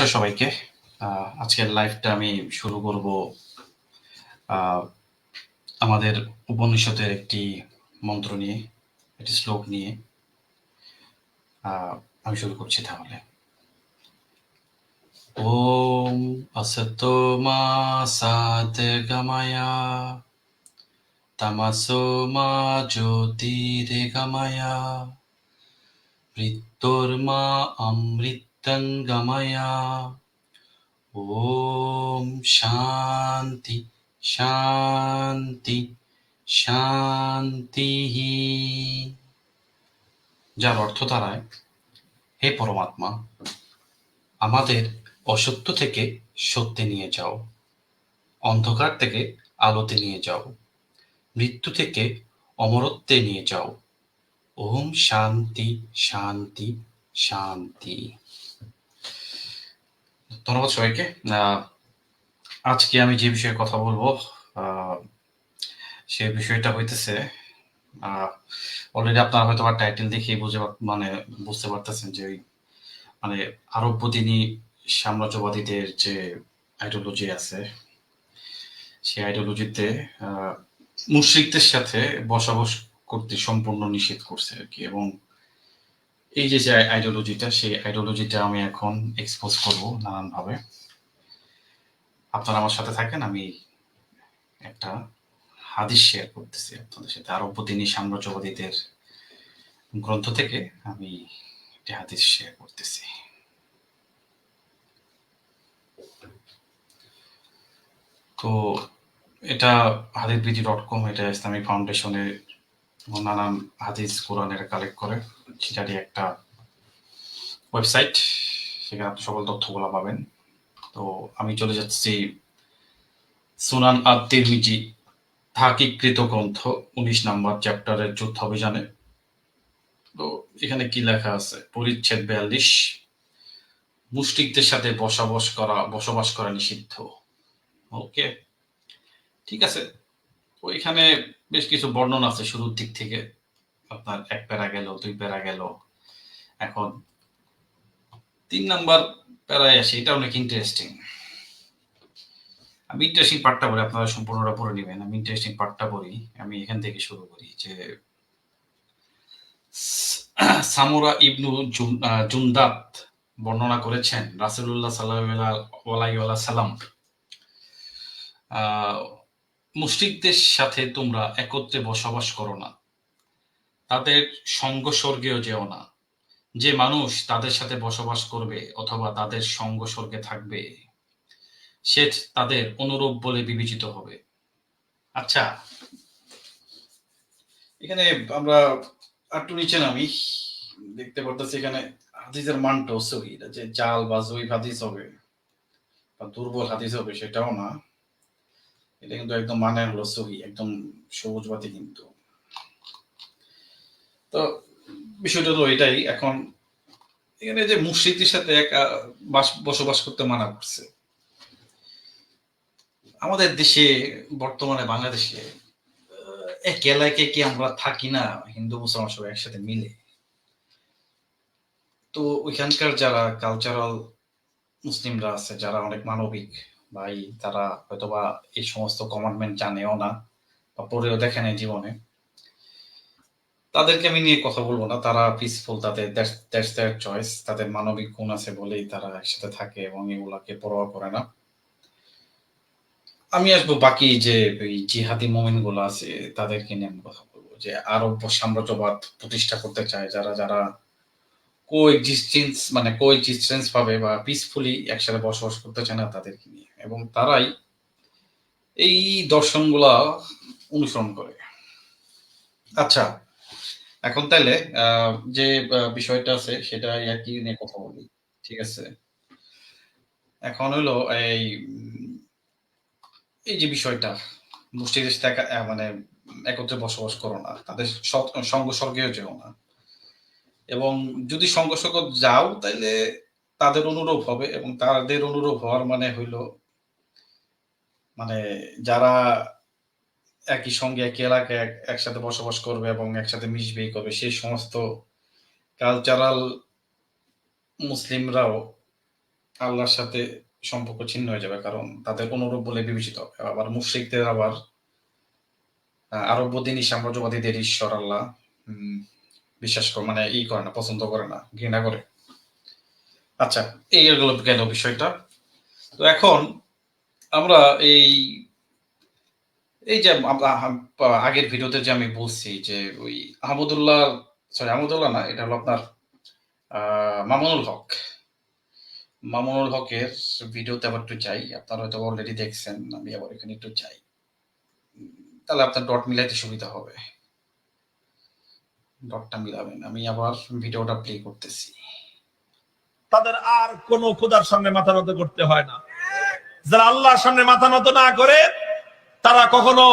নমস্কার সবাইকে। আজকের লাইভটা আমি শুরু করব আমাদের উপনিষদের একটি মন্ত্র নিয়ে, একটি শ্লোক নিয়ে। আমি শুরু করছি তাহলে। ওম আসতো মা সাদগময়া তামাসো মা জ্যোতিরেগময়া মৃত্যুর্মা অমৃতঙ্গময়া ওম শান্তি শান্তি শান্তি যার অর্থ দাঁড়ায় হে পরমাত্মা, আমাদের অসত্য থেকে সত্যে নিয়ে যাও, অন্ধকার থেকে আলোতে নিয়ে যাও, মৃত্যু থেকে অমরত্বে নিয়ে যাও। ওম শান্তি শান্তি শান্তি। ধন্যবাদ সবাইকে। আজকে আমি যে বিষয়ে কথা বলব সে বিষয়টা হইতেছে অলরেডি আপনারা হয়তো টাইটেল দেখেই বুঝে মানে বুঝতে পারতেছেন যে মানে আরব্যদিনী সাম্রাজ্যবাদীদের যে আইডিওলজি আছে, সেই আইডিওলজিতে মুশ্রিকদের সাথে বসবাস করতে সম্পূর্ণ নিষেধ করছে আর কি এবং এই যে যে আইডিওলজিটা সেই আইডিওলজিটা আমি এখন এক্সপোজ করব নানানভাবে। আপনারা আমার সাথে থাকেন, আমি একটা হাদিস শেয়ার করতেছি আপনাদের সাথে। আরব্যদিনী সাম্রাজ্যবাদীদের গ্রন্থ থেকে আমি একটি হাদিস শেয়ার করতেছি। তো এটা হাদিস বিধি ডট কম এটা ইসলামিক ফাউন্ডেশনের নানান হাদিস কোরআনের কালেক্ট করে। সেটারই একটা ওয়েবসাইট সেখানে আপনি সকল তথ্যগুলো পাবেন। তো আমি চলে যাচ্ছি সুনান আদ তিরমিজি তাহাকিকৃত গ্রন্থ, উনিশ নাম্বার চ্যাপ্টারের যুদ্ধ অভিযানে। তো এখানে কি লেখা আছে? পরিচ্ছেদ বিয়াল্লিশ মুষ্টিকদের সাথে বসবাস করা বসবাস করা নিষিদ্ধ। ওকে, ঠিক আছে। তো এখানে বেশ কিছু বর্ণনা আছে শুরুর দিক থেকে। আপনার এক প্যারা গেল, দুই প্যারা গেল। এখন তিন নাম্বার প্যারায় আসি, এটা অনেক ইন্টারেস্টিং আমি ইন্টারেস্টিং পার্টটা বলি, আপনারা সম্পূর্ণটা পড়ে নেবেন। আমি ইন্টারেস্টিং পার্টটা বলি আমি এখান থেকে শুরু করি যে সামুরা ইবনু জুন্দাত বর্ণনা করেছেন রাসুল্লাহ সাল্লাহ সাল্লাম মুশরিকদের সাথে তোমরা একত্রে বসবাস করো না। তাদের সঙ্গ স্বর্গেও যেও না। যে মানুষ তাদের সাথে বসবাস করবে অথবা তাদের সঙ্গ স্বর্গে থাকবে, সে তাদের অনুরূপ বলে বিবেচিত হবে। আচ্ছা এখানে আমরা একটু নিচে নামি। দেখতে পারতেছি এখানে হাদিসের মানটা সহি। যে জাল বা জৈব হাদিস হবে বা দুর্বল হাদিস হবে সেটাও না। এটা কিন্তু একদম মানে হলো সহি একদম সবুজবাদী কিন্তু। তো বিষয়টা তো এটাই, এখন এখানে যে মুর্শিদের সাথে এক বসবাস করতে মানা করছে। আমাদের দেশে, বর্তমানে বাংলাদেশে এক এলাকায় কি আমরা থাকি না, হিন্দু, মুসলমান সবাই একসাথে মিলে? তো ওইখানকার যারা কালচারাল মুসলিমরা আছে, যারা অনেক মানবিক ভাই, তারা হয়তোবা এই সমস্ত কমান্ডমেন্ট জানেও না বা পড়েও দেখে নাই জীবনে। তাদেরকে আমি নিয়ে কথা বলব না। তারা পিসফুল তাদের দ্যাটস দেয়ার চয়েস তাদের মানবিক গুণ আছে বলেই তারা একসাথে থাকে এবং এগুলাকে পরোয়া করে না। আমি আসব বাকি যে জিহাদি মোমেনগুলো আছে, তাদেরকে নিয়ে আমি কথা বলব। যে আরব সাম্রাজ্যবাদ প্রতিষ্ঠা করতে চায়, যারা যারা কো এক্সিস্টেন্স মানে কো এক্সিস্টেন্স পাবে বা পিসফুলি একসাথে বসবাস করতে চায় না তাদেরকে নিয়ে। এবং তারাই এই দর্শনগুলা অনুসরণ করে। আচ্ছা এখন তাহলে যে বিষয়টা আছে সেটা আর কি নিয়ে কথা বলি, ঠিক আছে? এখন হলো এই এই যে বিষয়টা মুষ্টিদের সাথে মানে একত্রে বসবাস করো না, তাদের সঙ্গ স্বর্গেও যেও না। এবং যদি স্বর্গ যাও তাহলে তাদের অনুরূপ হবে এবং তাদের অনুরূপ হওয়ার মানে হইল মানে যারা একই সঙ্গে একই এলাকায় এক- একসাথে বসবাস করবে এবং একসাথে মিশবে করবে, সেই সমস্ত কালচারাল মুসলিমরাও আল্লাহর সাথে সম্পর্ক ছিন্ন হয়ে যাবে, কারণ তাদের অনুরূপ বলে বিবেচিত হবে। আবার মুশ্রিকদের আবার আরব্য দিনই সাম্রাজ্যবাদীদের ঈশ্বর আল্লাহ বিশ্বাস করে মানে ই করে না, পছন্দ করে না, ঘৃণা করে। আচ্ছা এই গেল গেল বিষয়টা? তো এখন আমরা এই এই যে আগের ভিডিওতে যে আমি বলছি যে ওই আহমদুল্লাহ সরি আহমদুল্লাহ না, এটা হলো আপনার মামুনুল হক। মামুনুল হকের ভিডিওতে আবার একটু চাই আপনারা হয়তো অলরেডি দেখছেন, আমি আবার এখানে একটু চাই তাহলে আপনার ডট মিলাইতে সুবিধা হবে। ডটটা মিলাবেন। আমি আবার ভিডিওটা প্লে করতেছি। তাদের আর কোনো খোদার সামনে মাথা নত করতে হয় না। যারা আল্লাহর সামনে মাথা নত না করে, তারা কখনো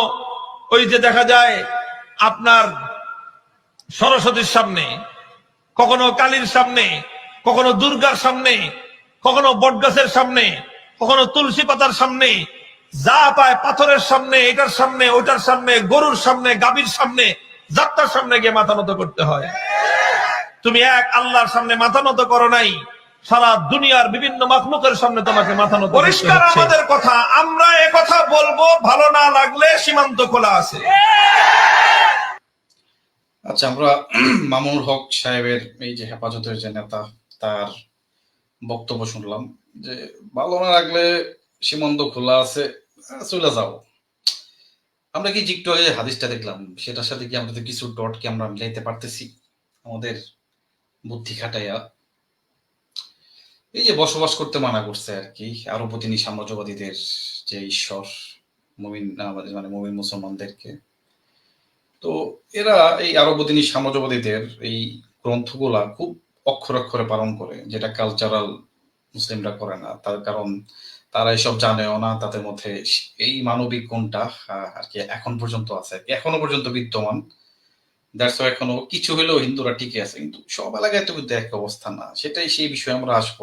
ওই যে দেখা যায় আপনার সরস্বতীর সামনে, কখনো কালীর সামনে, কখনো দুর্গার সামনে, কখনো বটগাছের সামনে, কখনো তুলসী পাতার সামনে, যা পায় পাথরের সামনে, এটার সামনে, ওটার সামনে, গরুর সামনে, গাভীর সামনে যাত্রার সামনে গিয়ে মাথা নত করতে হয়। তুমি এক আল্লাহর সামনে মাথা নত করো নাই সারা দুনিয়ার বিভিন্ন মাখলুকের সামনে তোমাকে মাথা নত পরিষ্কার আমাদের কথা আমরা এ কথা বলব ভালো না লাগলে সীমান্ত খোলা আছে। আচ্ছা আমরা মামুনুল হক সাহেবের এই যে হেফাজতের যে নেতা তার বক্তব্য শুনলাম যে ভালো না লাগলে সীমান্ত খোলা আছে চলে যাও। আমরা কি একটু আগে হাদিসটা দেখলাম, সেটার সাথে কি আমরা তো কিছু ডট কি আমরা মিলাইতে পারতেছি? আমাদের বুদ্ধি খাটাইয়া। এই যে বসবাস করতে মানা করছে আর কি, আরও প্রতিনি সাম্রাজ্যবাদীদের যে ঈশ্বর, মুমিন, আমাদের মানে মুমিন মুসলমানদেরকে। তো এরা এই আরবদিনী সাম্রাজ্যবাদীদের এই গ্রন্থগুলা খুব অক্ষর অক্ষরে পালন করে, যেটা কালচারাল মুসলিমরা করে না। তার কারণ তারা এসব জানেও না তাদের মধ্যে এই মানবিক আহ, আর কি এখন পর্যন্ত আছে। এখনও পর্যন্ত বিদ্যমান। দ্যাটস এখনও কিছু হলেও হিন্দুরা টিকে আছে কিন্তু সব এলাকায় তো কিন্তু এক অবস্থা না। সেটাই সেই বিষয়ে আমরা আসব।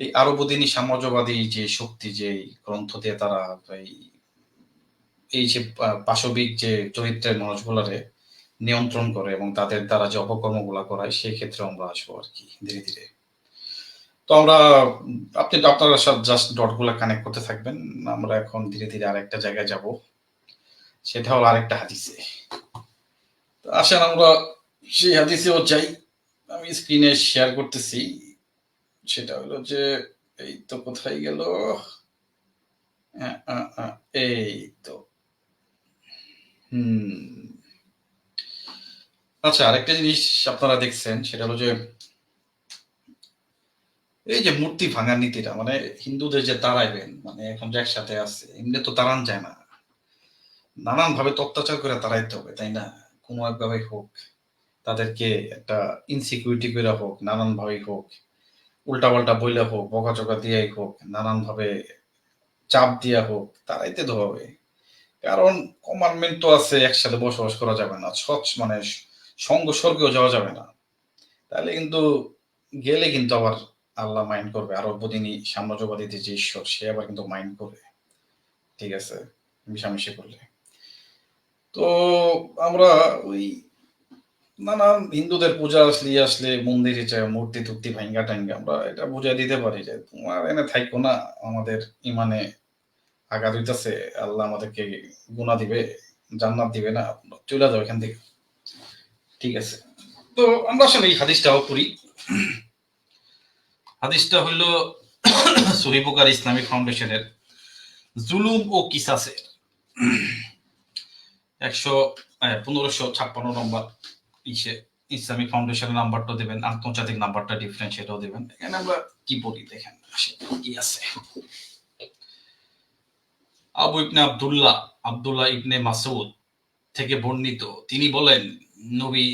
এই আরবদিনী সাম্রাজ্যবাদী যে শক্তি যে গ্রন্থ দিয়ে তারা এই এই যে পাশবিক যে চরিত্রের মানুষগুলারে নিয়ন্ত্রণ করে এবং তাদের দ্বারা যে অপকর্মগুলা করায় সেই ক্ষেত্রে আমরা আসব আর কি ধীরে ধীরে। তো আমরা, আপনি আপনারা জাস্ট ডটগুলো কানেক্ট করতে থাকবেন। আমরা এখন ধীরে ধীরে আরেকটা জায়গায় যাব। সেটা হলো আরেকটা হাদিসে। আসেন আমরা সেই হাদিসেও যাই। আমি স্ক্রিনে শেয়ার করতেছি। সেটা হলো যে, এই তো কোথায় গেল? এই তো। হুম। আচ্ছা আরেকটা জিনিস আপনারা দেখছেন, সেটা হলো যে এই যে মূর্তি ভাঙার নীতিটা মানে হিন্দুদের যে তাড়াইবেন মানে এখন যে একসাথে আছে, এমনি তো তাড়ান যায় না। নানান ভাবে অত্যাচার করে তাড়াইতে হবে, তাই না? কোনো একভাবে হোক, তাদেরকে একটা ইনসিকিউরিটি করে হোক নানান ভাবে হোক উল্টা পাল্টা বইলে হোক বকাচকা দিয়াই হোক নানান ভাবে চাপ দিয়া হোক তারাইতে তো হবে। কারণ কমান্ডমেন্ট তো আছে, একসাথে বসবাস করা যাবে না সচ মানে সঙ্গ স্বর্গেও যাওয়া যাবে না। তাহলে কিন্তু গেলে কিন্তু আবার আল্লাহ মাইন্ড করবে। আর অল্পদিনই সাম্রাজ্যবাদীদের যে ঈশ্বর, সে আবার কিন্তু মাইন্ড করবে। ঠিক আছে? মিশামিশি করলে। তো আমরা ওই নানান হিন্দুদের পূজা আসলে ইয়ে আসলে, মন্দিরে যায় মূর্তি টুর্তি ভাঙ্গা টাঙ্গা আমরা এটা বুঝাই দিতে পারি যে তোমার এনে থাইকো না, আমাদের ইমানে আঘাত হইতাছে, আল্লাহ আমাদেরকে গুণা দিবে, জান্নাত দিবে না চলে যাও এখান থেকে। ঠিক আছে? তো আমরা আসলে এই হাদিসটাও পড়ি। হাদিসটা হইল সহিবুকার ইসলামিক ফাউন্ডেশনের জুলুম ও কিসাসের একশো পনেরোশো ছাপ্পান্ন নম্বর ইসে, ইসলামিক ফাউন্ডেশনের নাম্বারটা দেবেন, আন্তর্জাতিক নাম্বারটা ডিফারেন্ট সেটাও দেবেন। এখানে আমরা কি বলি দেখেন কি আছে। আবু ইবনে আবদুল্লাহ, আব্দুল্লাহ ইবনে মাসুদ থেকে বর্ণিত, তিনি বলেন, নবী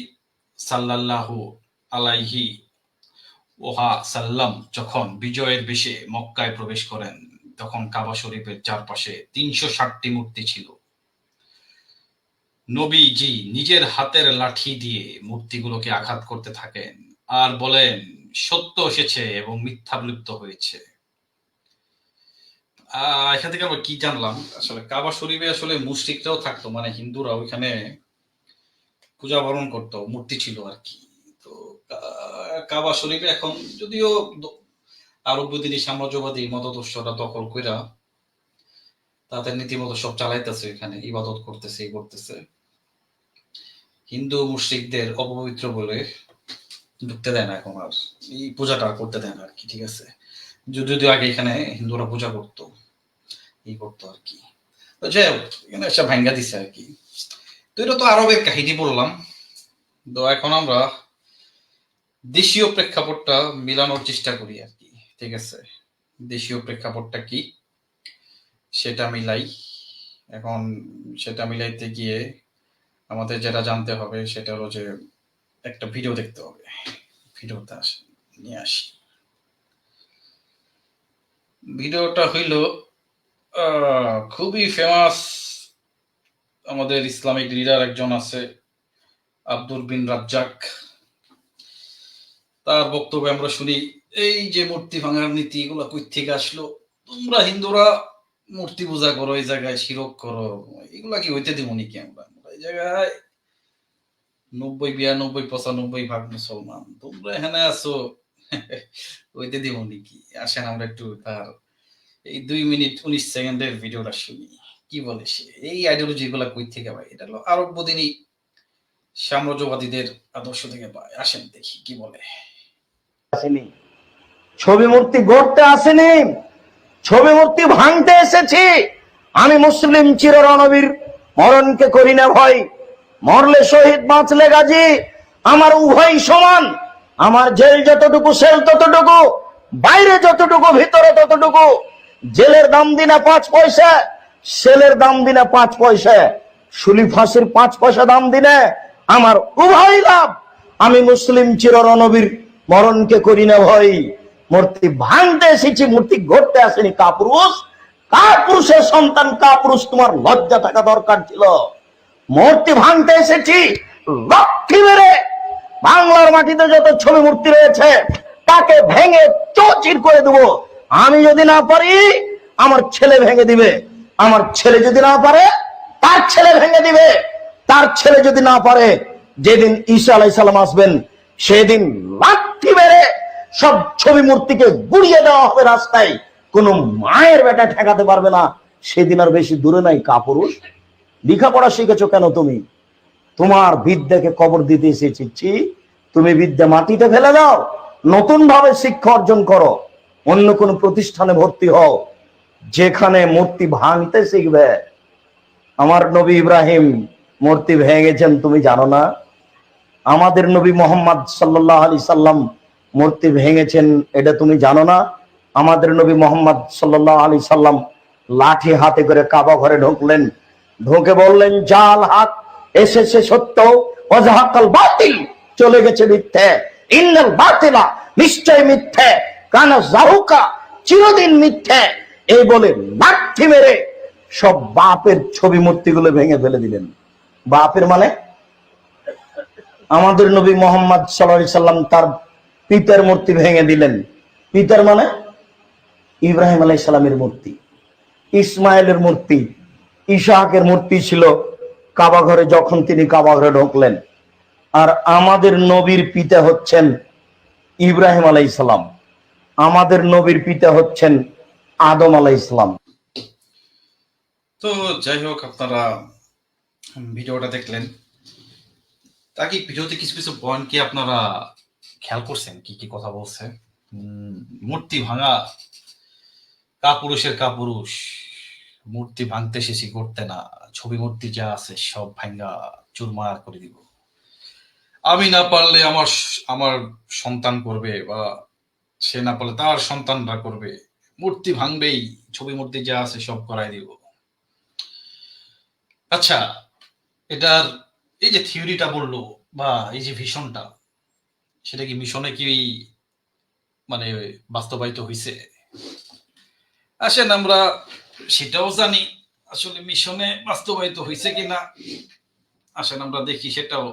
সাল্লাল্লাহু আলাইহি ওহা সাল্লাম, যখন বিজয়ের বেশে মক্কায় প্রবেশ করেন, তখন কাবা শরীফের চারপাশে তিনশো ষাটটি মূর্তি ছিল। নবীজি নিজের হাতের লাঠি দিয়ে মূর্তিগুলোকে আঘাত করতে থাকেন আর বলেন, সত্য এসেছে এবং মিথ্যা বিলুপ্ত হয়েছে। এখান থেকে আমরা কি জানলাম? আসলে কাবা শরীফে আসলে মুশরিকরাও থাকতো মানে হিন্দুরা ওইখানে পূজা বরণ করতো, মূর্তি ছিল আর কি। তো কাবা শরীফে এখন যদিও দ- আরব দিনী সাম্রাজ্যবাদী মতদর্শরা দখল কইরা তাদের নীতিমতো সব চালাইতেছে এখানে, ইবাদত করতেছে করতেছে। হিন্দু মুশ্রিকদের অপবিত্র বলে ঢুকতে দেয় না এখন আর, এই পূজাটা করতে দেয় না আর কি, ঠিক আছে? যদি যদি আগে এখানে হিন্দুরা পূজা করতো এই করতো আর কি। যাই হোক, এখানে এসে ভাঙ্গা দিছে আর কি। তো এটা তো আরবের কাহিনী বললাম। তো এখন আমরা দেশীয় প্রেক্ষাপটটা মিলানোর চেষ্টা করি আর কি, ঠিক আছে? দেশীয় প্রেক্ষাপটটা কি? সেটা মিলাই। এখন সেটা মিলাইতে গিয়ে আমাদের যেটা জানতে হবে সেটা হলো যে একটা ভিডিও দেখতে হবে। ভিডিওটা আস, নিয়ে আসি। ভিডিওটা হইল খুবই ফেমাস আমাদের ইসলামিক লিডার একজন আছে, আব্দুল বিন রাজ্জাক। তার বক্তব্যে আমরা শুনি, এই যে মূর্তি ভাঙার নীতি, এগুলো কই থেকে আসলো? তোমরা হিন্দুরা মূর্তি পূজা করো, এই জায়গায় শিরক করো, এগুলা কি হইতে দিব নাকি আমরা? এই জায়গায় নব্বই, বিরানব্বই, পঁচানব্বই ভাগ মুসলমান, তোমরা এখানে আছো, হইতে দিব নাকি? আসেন আমরা একটু তার এই দুই মিনিট, উনিশ সেকেন্ডের ভিডিওটা শুনি। কি বলে সে? এই আইডিওলজি গুলা কই থেকে ভাই এটা হলো আরব দিনী সাম্রাজ্যবাদীদের আদর্শ থেকে পায়। আসেন দেখি কি বলে। আসেনি। ছবি মূর্তি গড়তে আসেনি। ছবি মূর্তি ভাঙতে এসেছি। আমি মুসলিম চির রণবীর মরণকে করি না ভয়। মরলে শহীদ বাঁচলে গাজী। আমার উভয় সমান। আমার জেল যতটুকু, সেল ততটুকু। বাইরে যতটুকু, ভিতরে ততটুকু। জেলের দাম দিনা পাঁচ পয়সা, সেলের দাম দিনা পাঁচ পয়সা। শুলি ফাঁসির পাঁচ পয়সা দাম দিনে আমার উভয় লাভ। আমি মুসলিম চির রণবীর মরণকে করি না ভয় মূর্তি ভাঙতে এসেছি, মূর্তি গড়তে আসেনি কাপুরুষ। কাপুরুষের সন্তান, কাপুরুষ, তোমার লজ্জা থাকা দরকার ছিল। মূর্তি ভাঙতে এসেছি, লক্ষ্মী মেরে। বাংলার মাটিতে যত ছবি মূর্তি রয়েছে, তাকে ভেঙে চৌচির করে দেবো। আমি যদি না পারি, আমার ছেলে ভেঙে দিবে। আমার ছেলে যদি না পারে, তার ছেলে ভেঙে দিবে। তার ছেলে যদি না পারে, যেদিন ঈসা আলাই সালাম আসবেন, সেদিন লাঠি মেরে সব ছবি মূর্তিকে গুড়িয়ে দেওয়া হবে রাস্তায়। কোন মায়ের বেটা ঠেকাতে পারবে না। সেদিন আর বেশি দূরে নাই, কাপুরুষ। লেখাপড়া শিখেছো কেন তুমি? তোমার বিদ্যাকে কবর দিতে এসেছি। তুমি বিদ্যা মাটিতে ফেলে দাও। নতুন ভাবে শিক্ষা অর্জন করো। অন্য কোন প্রতিষ্ঠানে ভর্তি হও। যেখানে মূর্তি ভাঙতে শিখবে। আমার নবী ইব্রাহিম মূর্তি ভেঙেছেন, তুমি জানো না? আমাদের নবী মোহাম্মদ সাল্লাহ আলি সাল্লাম মূর্তি ভেঙেছেন, এটা তুমি জানো না। আমাদের নবী মোহাম্মদ সাল্লাহ আলি সাল্লাম লাঠি হাতে করে কাবা ঘরে ঢুকলেন। ঢুকে বললেন, জাল হাত এসেছে সত্য অজাহাকাল বাতিল, চলে গেছে মিথ্যে। ইন্নাল বাতিলা, নিশ্চয় মিথ্যে। কানা জাহুকা চিরদিন মিথ্যে। এই বলে লাঠি মেরে সব বাপের ছবি মূর্তিগুলো ভেঙে ফেলে দিলেন। বাপের মানে আমাদের নবী মোহাম্মদ সাল্লাহ সাল্লাম তার পিতার মূর্তি ভেঙে দিলেন। পিতার মানে? ইব্রাহিম আলাই সালামের মূর্তি। ইসমাইলের মূর্তি। ইশাকের মূর্তি ছিল কাবা ঘরে যখন তিনি কাবা ঘরে ঢুকলেন। আর আমাদের নবীর পিতা হচ্ছেন ইব্রাহিম আলাই সালাম। আমাদের নবীর পিতা হচ্ছেন আদম আলাই ইসলাম তো যাই হোক, আপনারা ভিডিওটা দেখলেন। তাকে ভিডিওতে কিছু কিছু পয়েন্ট কি আপনারা খেয়াল করছেন? কি কি কথা বলছে? মূর্তি ভাঙা কাপুরুষের কাপুরুষ, মূর্তি ভাঙতে শেষি করতে না? ছবি মূর্তি যা আছে সব ভাঙ্গা চুরমার করে দিব। আমি না পারলে আমার আমার সন্তান করবে বা সে না পারলে তার সন্তানরা করবে। মূর্তি ভাঙবেই, ছবি মূর্তি যা আছে সব করাই দিব। আচ্ছা এটার এই যে থিওরিটা বলল বা এই যে ভিশনটা সেটা কি মিশনে কি মানে বাস্তবায়িত হয়েছে আসেন আমরা সেটাও জানি, আসলে মিশনে বাস্তবায়িত হয়েছে কিনা। আসেন আমরা দেখি সেটাও।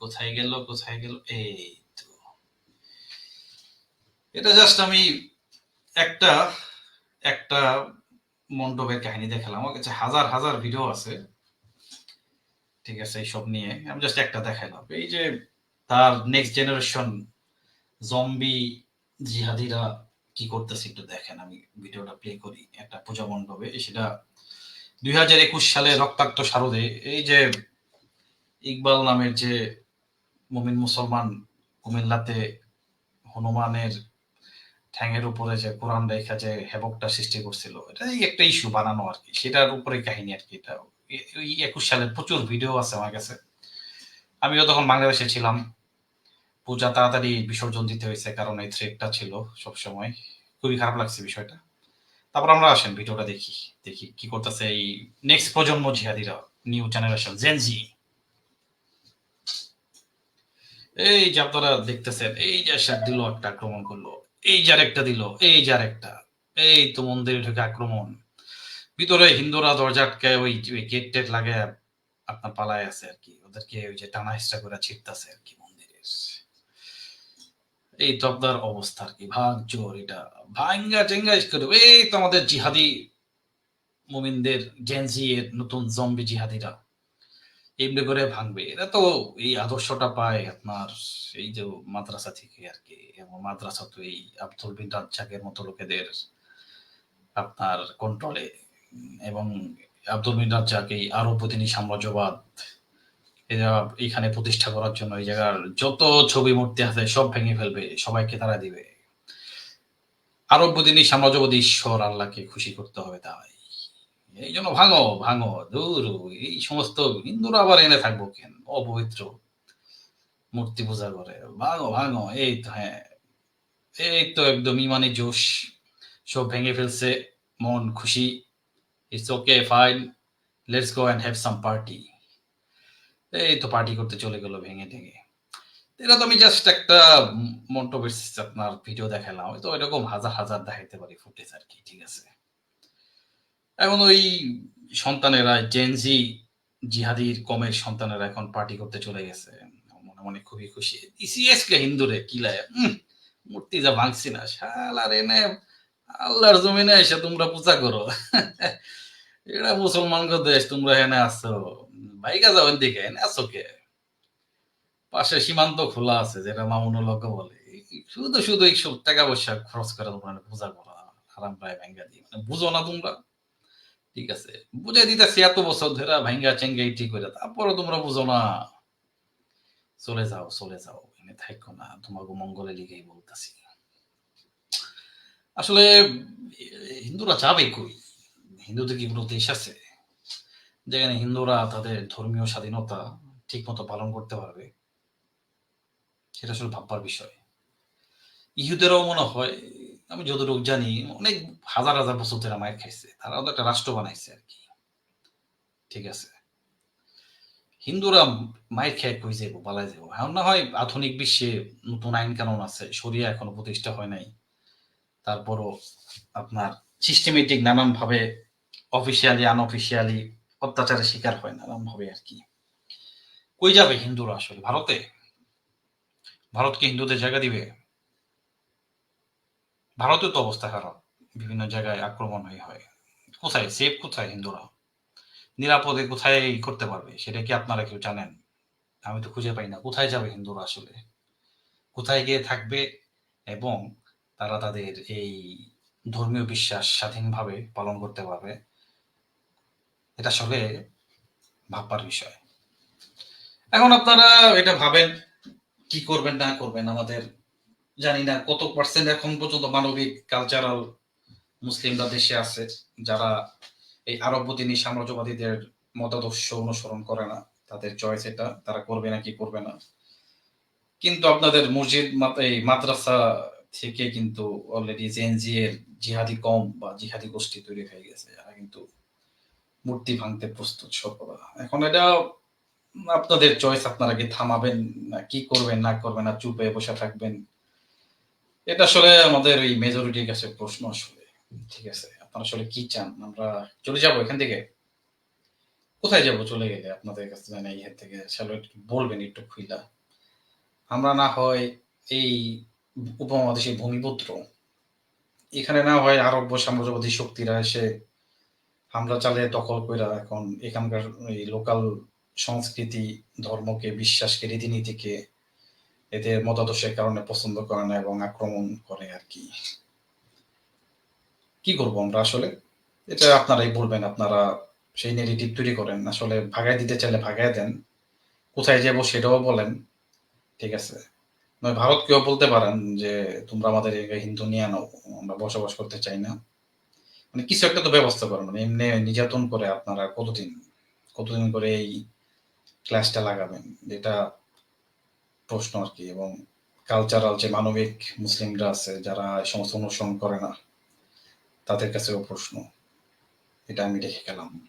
কোথায় গেল কোথায় গেল? এই তো এটা জাস্ট আমি একটা একটা মণ্ডপের কাহিনী দেখালাম। আমার কাছে হাজার হাজার ভিডিও আছে। ঠিক আছে, এইসব নিয়ে। আমি জাস্ট একটা দেখাইলাম। এই যে তার নেক্সট জেনারেশন জম্বি জিহাদিরা কি করতেছে একটু দেখেন। আমি ভিডিওটা প্লে করি একটা পূজা মণ্ডপে। সেটা দুই হাজার একুশ সালে রক্তাক্ত শারদে এই যে ইকবাল নামের যে মুমিন মুসলমান কুমিল্লাতে হনুমানের ঠ্যাঙের উপরে যে কোরআন রেখা যে হেবকটা সৃষ্টি করছিল, এটা একটা ইস্যু বানানো আর কি। সেটার উপরে কাহিনী আর কি, এটা একুশ সালের প্রচুর ভিডিও আছে আমার কাছে। আমিও তখন বাংলাদেশে ছিলাম। পূজা তাড়াতাড়ি বিসর্জন দিতে হয়েছে কারণ এই থ্রেটটা ছিল সবসময়। খুবই খারাপ লাগছে বিষয়টা। তারপর আমরা আসেন, ভিডিওটা দেখি দেখি কি করতেছে এই নেক্সট প্রজন্ম জিহাদিরা নিউ জেনারেশন জেনজি এই যে আপনারা দেখতেছেন, এই যে শাক দিল একটা আক্রমণ করল। এই যে আরেকটা দিল, এই যে আরেকটা এই তো মন্দিরে ঢুকে আক্রমণ। ভিতরে হিন্দুরা দরজা আটকায় ওই গেট টেট লাগে আপনার পালায় আছে আর কি। ওদেরকে ওই যে টানা হিস্টা করে ছিটতেছে আর কি মন্দিরের এই তো আপনার অবস্থা আর কি ভাগ জোর এটা। ভাঙ্গা টেঙ্গা করে, এই তো আমাদের জিহাদি মুমিনদের জেনজি এর নতুন জম্বি জিহাদিরা। এমনি করে ভাঙবে? এরা তো এই আদর্শটা পায় আপনার এই যে মাদ্রাসা থেকে আর কি। এবং মাদ্রাসা তো এই আব্দুল বিন রাজ্জাকের মতো লোকেদের আপনার কন্ট্রোলে এবং আব্দুল বিন রাজ্জাক এই আরব প্রতিনিধি সাম্রাজ্যবাদ এখানে প্রতিষ্ঠা করার জন্য এই জায়গার যত ছবি মূর্তি আছে সব ভেঙে ফেলবে, সবাইকে তারা দিবে। আরব প্রতিনিধি সাম্রাজ্যবাদী ঈশ্বর আল্লাহকে খুশি করতে হবে তাই। এই জন্য ভাঙো ভাঙো দূর এই সমস্ত হিন্দুরা আবার এনে থাকব কেন অপবিত্র মূর্তি পূজা করে ভাঙো ভাঙো এই তো হ্যাঁ এই তো একদম ইমানে জোশ সব ভেঙে ফেলছে মন খুশি it's okay fine let's go and have some party এই তো পার্টি করতে চলে গেল ভেঙে টেঙে এটা তো আমি জাস্ট একটা মন্টবের আপনার ভিডিও দেখালাম। তো এরকম হাজার হাজার দেখাইতে পারি ফুটেজ আর কি, ঠিক আছে? এখন ওই সন্তানেরা জেনজি জিহাদির কমের সন্তানেরা এখন পার্টি করতে চলে গেছে। মনে মনে খুবই খুশি। সিএসকে হিন্দুরে? উম, মূর্তি যা ভাঙছি না। শালার এনে আল্লাহর জমিনে এসে তোমরা পূজা করো। এটা মুসলমানকে দেশ তোমরা এনে আসছো ভাইকা যাবেন দিকে এনে আসো কে? পাশে সীমান্ত খোলা আছে যেটা মামুনুল হক বলে। শুধু শুধু এই সব টাকা পয়সা খরচ করে তোমরা পূজা করা। হারাম প্রায় ভেঙ্গা দিয়ে। মানে বুঝো না তোমরা। ঠিক আছে। বুঝাই দিতেছি, এত বছর ধরে ভাঙ্গা চেঙ্গা ঠিক করে তারপরে তোমরা বুঝো না। চলে যাও চলে যাও এনে থাকো না, তোমাকে মঙ্গলে লিখেই বলতেছি। আসলে, হিন্দুরা যাবে কই? হিন্দুদের কি কোনো দেশ আছে? যেখানে হিন্দুরা তাদের ধর্মীয় স্বাধীনতা ঠিক মতো পালন করতে পারবে? সেটা আসলে ভাববার বিষয়। ইহুদেরও মনে হয় আমি যতটুকু জানি, অনেক হাজার হাজার বছর ধরে মায়ের খাইছে। তারা একটা রাষ্ট্র বানাইছে আর কি। ঠিক আছে? হিন্দুরা মায়ের খেয়ে কই যাব পালাই যাব এখন না হয় আধুনিক বিশ্বে নতুন আইন কানুন আছে, শরিয়া এখনও প্রতিষ্ঠা হয় নাই। তারপরও আপনার সিস্টেমেটিক নানান ভাবে অফিসিয়ালি আনঅফিসিয়ালি অত্যাচারের শিকার হয় নানান ভাবে আর কি। কই যাবে হিন্দুরা আসলে? ভারতে? ভারতকে হিন্দুদের জায়গা দিবে? ভারতেও তো অবস্থা খারাপ। বিভিন্ন জায়গায় আক্রমণ হয়ে হয়। কোথায়? সেফ কোথায় হিন্দুরা? নিরাপদে কোথায় করতে পারবে? সেটা কি আপনারা কেউ জানেন? আমি তো খুঁজে পাই না। কোথায় যাবে হিন্দুরা আসলে? কোথায় গিয়ে থাকবে? এবং তারা তাদের এই ধর্মীয় বিশ্বাস স্বাধীনভাবে পালন করতে পারবে? এটা আসলে ভাববার বিষয়। এখন আপনারা এটা ভাবেন, কি করবেন, না করবেন? আমাদের জানি না কত পার্সেন্ট এখন পর্যন্ত মানবিক কালচারাল মুসলিমরা দেশে আছে, যারা এই আরববতী সাম্রাজ্যবাদীদের মতাদর্শ অনুসরণ করে না, তাদের চয়েস এটা, তারা করবে না কি করবে না। কিন্তু আপনাদের মসজিদ এই মাদ্রাসা থেকে কিন্তু অলরেডি জেনজি এর জিহাদি কম বা জিহাদি গোষ্ঠী তৈরি হয়ে গেছে, যারা কিন্তু মূর্তি ভাঙতে প্রস্তুত সর্বদা এখন এটা আপনাদের চয়েস আপনারা কি থামাবেন না, কি করবেন, না করবেন, না চুপে বসে থাকবেন? এটা আসলে আমাদের এই মেজরিটির কাছে প্রশ্ন আসলে। ঠিক আছে, আপনারা আসলে কি চান? আমরা চলে যাব এখান থেকে। কোথায় যাব? চলে গেলে আপনাদের কাছে জানা ইয়ে থেকে বলবেন একটু খুইলা। আমরা না হয় এই উপমহাদেশের ভূমিপুত্র। এখানে না হয় আরব সাম্রাজ্যবাদী শক্তিরা এসে হামলা চালিয়ে দখল কইরা এখন এখানকার এই লোকাল সংস্কৃতি, ধর্মকে, বিশ্বাসকে, রীতিনীতিকে এদের মতাদর্শের কারণে পছন্দ করে না এবং আক্রমণ করে আর কি। কি করব আমরা আসলে? এটা আপনারাই বলবেন, আপনারা সেই নেগেটিভ তৈরি করেন। আসলে ভাগায় দিতে চাইলে ভাগায় দেন, কোথায় যাব সেটাও বলেন, ঠিক আছে? নয় ভারতকেও বলতে পারেন যে, তোমরা আমাদের হিন্দু নিয়ে নাও আমরা বসবাস করতে চাই না। মানে কিছু একটা তো ব্যবস্থা করেন মানে এমনি নির্যাতন করে আপনারা কতদিন কতদিন করে এই ক্লাসটা লাগাবেন? যেটা প্রশ্ন আর কি এবং কালচারাল যে মানবিক মুসলিমরা আছে, যারা সমস্ত অনুসরণ করে না, তাদের কাছেও প্রশ্ন। এটা আমি রেখে গেলাম।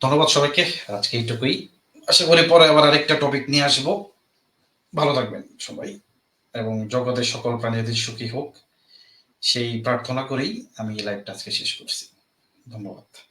ধন্যবাদ সবাইকে, আজকে এইটুকুই। আশা করি পরে আবার আরেকটা টপিক নিয়ে আসব। ভালো থাকবেন সবাই, এবং জগতের সকল প্রাণীদের সুখী হোক। সেই প্রার্থনা করেই আমি লাইভটা আজকে শেষ করছি। ধন্যবাদ।